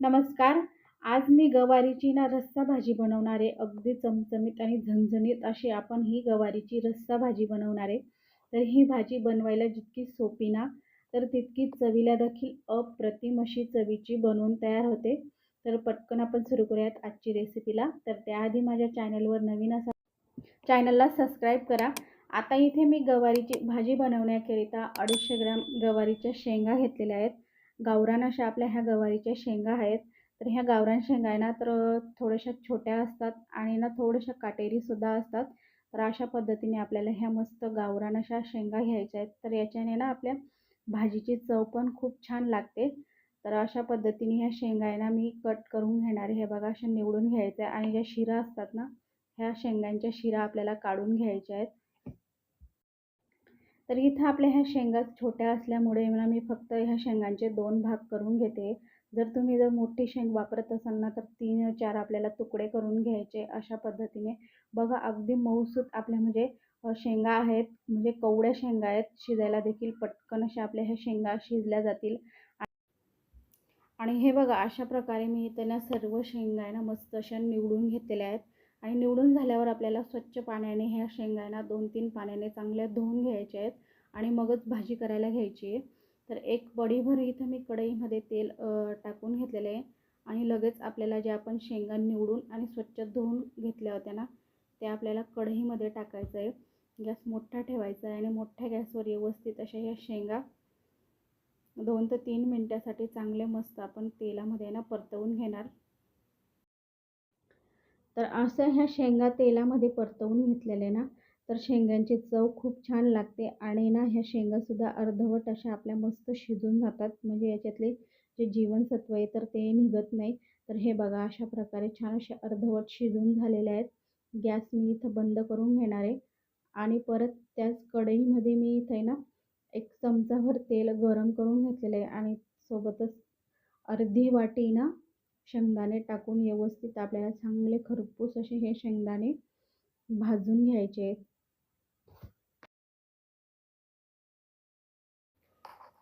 नमस्कार. आज मी गवारीची ना रस्सा भाजी बनवणार आहे. अगदी चमचमीत आणि झणझणीत अशी आपण ही गवारीची रस्सा भाजी बनवणार आहे. तर ही भाजी बनवायला जितकी सोपी ना तर तितकी चवीला देखील अप्रतिम अशी चवीची बनवून तयार होते. तर पटकन आपण सुरू करूयात आजची रेसिपीला. तर त्याआधी माझ्या चॅनलवर नवीन असा चॅनलला सबस्क्राईब करा. आता इथे मी गवारीची भाजी बनवण्याकरिता अडीचशे ग्रॅम गवारीच्या शेंगा घेतलेल्या आहेत. गावरान अशा आपल्या ह्या गवारीच्या शेंगा आहेत. तर ह्या गावरान शेंगा आहे ना तर थोड्याशा छोट्या असतात आणि ना थोड्याशा काटेरीसुद्धा असतात. तर अशा पद्धतीने आपल्याला ह्या मस्त गावरान अशा शेंगा घ्यायच्या आहेत. तर याच्याने ना आपल्या भाजीची चव पण खूप छान लागते. तर अशा पद्धतीने ह्या शेंगा आहे ना मी कट करून घेणार हे बघा अशा निवडून आहे आणि ज्या शिरा असतात ना ह्या शेंगांच्या शिरा आपल्याला काढून घ्यायच्या आहेत. तर इथं आपल्या ह्या शेंगा छोट्या असल्यामुळे मला मी फक्त ह्या शेंगांचे दोन भाग करून घेते. जर तुम्ही जर मोठी शेंग वापरत असाल ना तर तीन चार आपल्याला तुकडे करून घ्यायचे अशा पद्धतीने. बघा अगदी मऊसूत आपल्या म्हणजे शेंगा आहेत. म्हणजे कवड्या शेंगा आहेत. शिजायला देखील पटकन अशा आपल्या ह्या शेंगा शिजल्या जातील. आणि हे बघा अशा प्रकारे मी त्यांना सर्व शेंगा आहे ना मस्त अशा निवडून घेतलेल्या आहेत. आणि निवडून झाल्यावर आपल्याला स्वच्छ पाण्याने ह्या शेंगांना दोन तीन पाण्याने चांगल्या धुवून घ्यायच्या आहेत आणि मगच भाजी करायला घ्यायची आहे. तर एक बडीभर इथं मी कढईमध्ये तेल टाकून घेतलेलं आहे आणि लगेच आपल्याला जे आपण शेंगा निवडून आणि स्वच्छ धुवून घेतल्या होत्या ना त्या आपल्याला कढईमध्ये टाकायचं आहे. गॅस मोठा ठेवायचा आहे आणि मोठ्या गॅसवर व्यवस्थित अशा ह्या शेंगा दोन ते तीन मिनटासाठी चांगले मस्त आपण तेलामध्ये ना परतवून घेणार. तर असं ह्या शेंगा तेलामध्ये परतवून घेतलेले ना तर शेंगांची चव खूप छान लागते आणि ना ह्या शेंगासुद्धा अर्धवट अशा आपल्या मस्त शिजून जातात. म्हणजे याच्यातले जे जीवनसत्व आहे तर ते निघत नाही. तर हे बघा अशा प्रकारे छान असे अर्धवट शिजून झालेले आहेत. गॅस मी इथं बंद करून घेणार आहे. आणि परत त्याच कढईमध्ये मी इथे ना एक चमचाभर तेल गरम करून घेतलेलं आहे. आणि सोबतच अर्धी वाटी ना शेंगदाणे टाकून व्यवस्थित आपल्याला चांगले खरपूस असे हे शेंगदाणे भाजून घ्यायचे.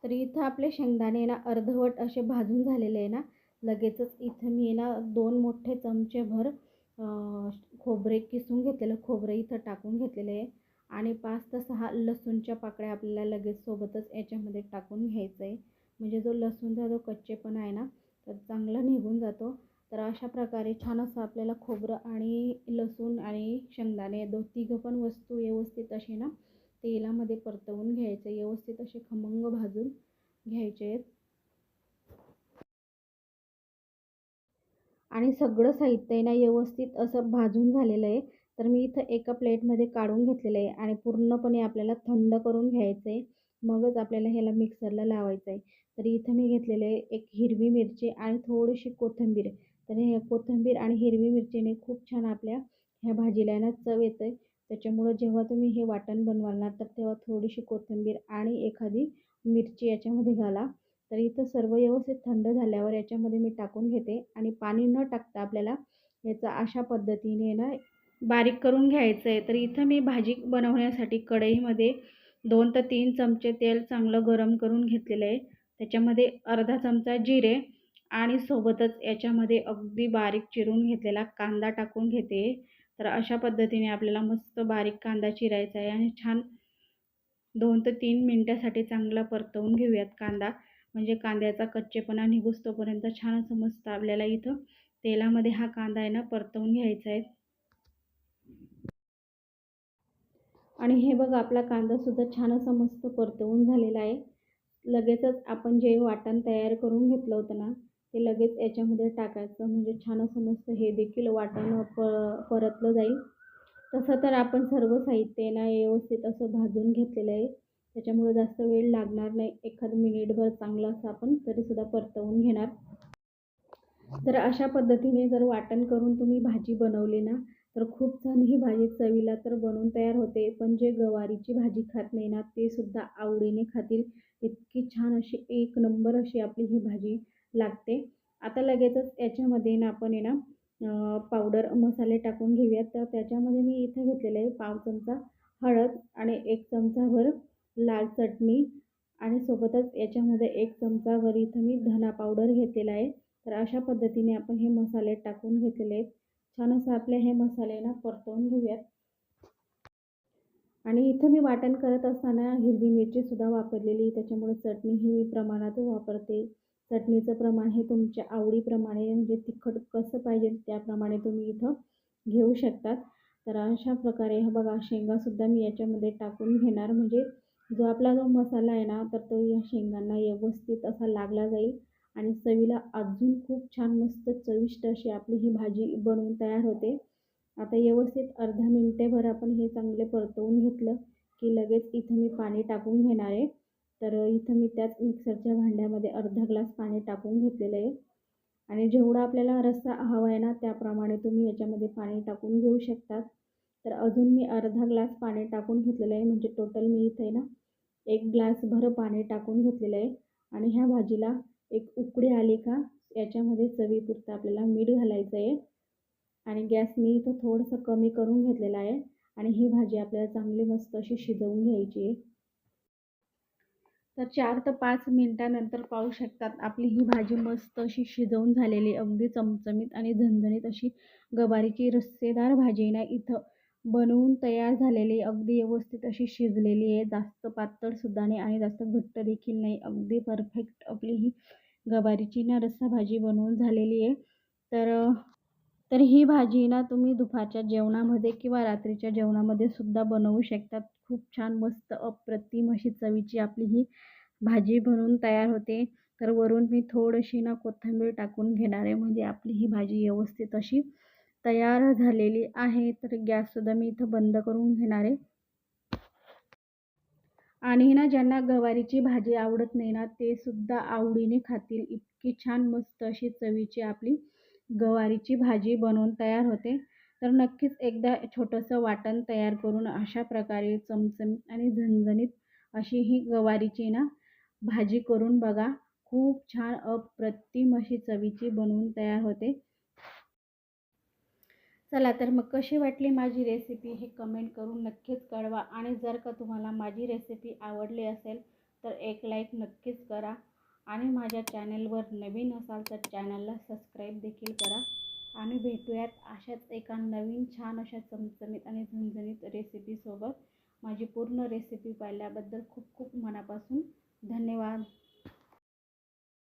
तर इथं आपले शेंगदाणे ना अर्धवट असे भाजून झालेले आहे ना. लगेचच इथं मी ना दोन मोठे चमचेभर खोबरे किसून घेतलेलं खोबरं इथं टाकून घेतलेले आहे. आणि पाच ते सहा लसूणच्या पाकळ्या आपल्याला लगेच सोबतच याच्यामध्ये टाकून घ्यायचं आहे. म्हणजे जो लसूणचा जो कच्चेपणा आहे ना तर चांगला निघून जातो. तर अशा प्रकारे छान असं आपल्याला खोबरं आणि लसूण आणि शेंगदाणे दो तिघं पण वस्तू व्यवस्थित असे ना तेलामध्ये परतवून घ्यायचे. व्यवस्थित असे खमंग भाजून घ्यायचे. आहेत आणि सगळं साहित्य आहे ना व्यवस्थित असं भाजून झालेलं आहे. तर मी इथं एका प्लेटमध्ये काढून घेतलेलं आहे आणि पूर्णपणे आपल्याला थंड करून घ्यायचं आहे मगच आपल्याला ह्याला मिक्सरला लावायचं आहे. तर इथं मी घेतलेलं आहे एक हिरवी मिरची आणि थोडीशी कोथिंबीर. तर हे कोथिंबीर आणि हिरवी मिरचीने खूप छान आपल्या ह्या भाजीला ना चव येते. त्याच्यामुळं जेव्हा तुम्ही हे वाटण बनवाल ना तर तेव्हा थोडीशी कोथिंबीर आणि एखादी मिरची याच्यामध्ये घाला. तर इथं सर्व व्यवस्थित थंड झाल्यावर याच्यामध्ये मी टाकून घेते आणि पाणी न टाकता आपल्याला याचा अशा पद्धतीने ना बारीक करून घ्यायचं आहे. तर इथं मी भाजी बनवण्यासाठी कढईमध्ये दोन ते तीन चमचे तेल चांगलं गरम करून घेतलेलं आहे. त्याच्यामध्ये अर्धा चमचा जिरे आणि सोबतच याच्यामध्ये अगदी बारीक चिरून घेतलेला कांदा टाकून घेते. तर अशा पद्धतीने आपल्याला मस्त बारीक कांदा चिरायचा आहे आणि छान दोन ते तीन मिनटासाठी चांगला परतवून घेऊयात कांदा. म्हणजे कांद्याचा कच्चेपणा निघुसतोपर्यंत छान असं मस्त आपल्याला इथं तेलामध्ये हा कांदा आहे ना परतवून घ्यायचा आहे. आणि हे बघा आपला कांदासुद्धा छान असा मस्त परतवून झालेला आहे. लगेचच आपण जे वाटण तयार करून घेतलं होतं ना ते लगेच याच्यामध्ये टाकायचं. म्हणजे छान असं मस्त हे देखील वाटण प परतलं जाईल. तसं तर आपण सर्व साहित्य ना व्यवस्थित असं भाजून घेतलेलं आहे. त्याच्यामुळे जास्त वेळ लागणार नाही. एखादं मिनिटभर चांगलं असं आपण तरीसुद्धा परतवून घेणार. जर अशा पद्धतीने जर वाटण करून तुम्ही भाजी बनवली ना तर खूप छान ही भाजी चवीला तर बनवून तयार होते पण जे गवारीची भाजी खात नाही ना ते सुद्धा आवडीने खातील. इतकी छान अशी एक नंबर अशी आपली ही भाजी लागते. आता लगेचच याच्यामध्ये ना आपण आहे ना पावडर मसाले टाकून घेऊयात. तर त्याच्यामध्ये मी इथं घेतलेलं आहे पाव चमचा हळद आणि एक चमचाभर लाल चटणी आणि सोबतच याच्यामध्ये एक चमचाभर इथं मी धना पावडर घेतलेला आहे. तर अशा पद्धतीने आपण हे मसाले टाकून घेतलेले आहेत. छान असं आपले हे मसाले ना परतवून घेऊयात. आणि इथं मी वाटण करत असताना हिरवी मिरचीसुद्धा वापरलेली त्याच्यामुळे चटणी ही मी प्रमाणात वापरते. चटणीचं प्रमाण हे तुमच्या आवडीप्रमाणे म्हणजे तिखट कसं पाहिजे त्याप्रमाणे तुम्ही इथं घेऊ शकतात. तर अशा प्रकारे हा बघा शेंगासुद्धा मी याच्यामध्ये टाकून घेणार. म्हणजे जो आपला जो मसाला आहे ना तर तो या शेंगांना व्यवस्थित असा लागला जाईल. आणि चवीला अजून खूप छान मस्त चविष्ट अशी आपली ही भाजी बनवून तयार होते. आता व्यवस्थित अर्धा मिनटेभर आपण हे चांगले परतवून घेतलं की लगेच इथं मी पाणी टाकून घेणार आहे. तर इथं मी त्याच मिक्सरच्या भांड्यामध्ये अर्धा ग्लास पाणी टाकून घेतलेलं आहे. आणि जेवढा आपल्याला रस्सा हवा आहे ना त्याप्रमाणे तुम्ही याच्यामध्ये पाणी टाकून घेऊ शकतात तर अजून मी अर्धा ग्लास पाणी टाकून घेतलेलं आहे म्हणजे टोटल मी इथे ना एक ग्लासभर पाणी टाकून घेतलेलं आहे. आणि ह्या भाजीला एक उकडी आली का याच्यामध्ये चवीपुरतं आपल्याला मीठ घालायचं आहे. आणि गॅस मी इथं थोडंसं कमी करून घेतलेला आहे. आणि ही भाजी आपल्याला चांगली मस्त अशी शिजवून घ्यायची आहे. तर चार ते पाच मिनटानंतर पाहू शकतात आपली ही भाजी मस्त अशी शिजवून झालेली अगदी चमचमीत आणि झणझणीत अशी गवारीची रस्सेदार भाजी ना इथं. बनवून तयार झालेली अगदी व्यवस्थित अशी शिजलेली आहे. जास्त पातळसुद्धा नाही आणि जास्त घट्ट देखील नाही. अगदी परफेक्ट आपली ही गवारीची ना रस्सा भाजी बनवून झालेली आहे. तर तर ही भाजी ना तुम्ही दुपारच्या जेवणामध्ये किंवा रात्रीच्या जेवणामध्ये सुद्धा बनवू शकतात. खूप छान मस्त अप्रतिम अशी चवीची आपली ही भाजी बनवून तयार होते. तर वरून मी थोडीशी ना कोथिंबीर टाकून घेणार आहे. म्हणजे आपली ही भाजी व्यवस्थित अशी तयार झालेली आहे तर गॅससुद्धा मी इथं बंद करून घेणार आहे. आणि ना ज्यांना गवारीची भाजी आवडत नाही ना ते सुद्धा आवडीने खातील. इतकी छान मस्त अशी चवीची आपली गवारीची भाजी बनवून तयार होते. तर नक्कीच एकदा छोटंसं वाटण तयार करून अशा प्रकारे चमचमीत आणि झणझणीत अशी ही गवारीची ना भाजी करून बघा. खूप छान अप्रतिम अशी चवीची बनवून तयार होते. चला तर मग कशी वाटली माझी रेसिपी हे कमेंट करून नक्कीच कळवा. आणि जर का तुम्हाला माझी रेसिपी आवडली असेल तर एक लाईक नक्कीच करा. आणि माझ्या चॅनलवर नवीन असाल तर चॅनलला सबस्क्राईब देखील करा. आणि भेटूयात अशाच एका नवीन छान अशा चमचमीत आणि झणझणीत रेसिपीसोबत माझी पूर्ण रेसिपी पाहिल्याबद्दल खूप खूप मनापासून धन्यवाद.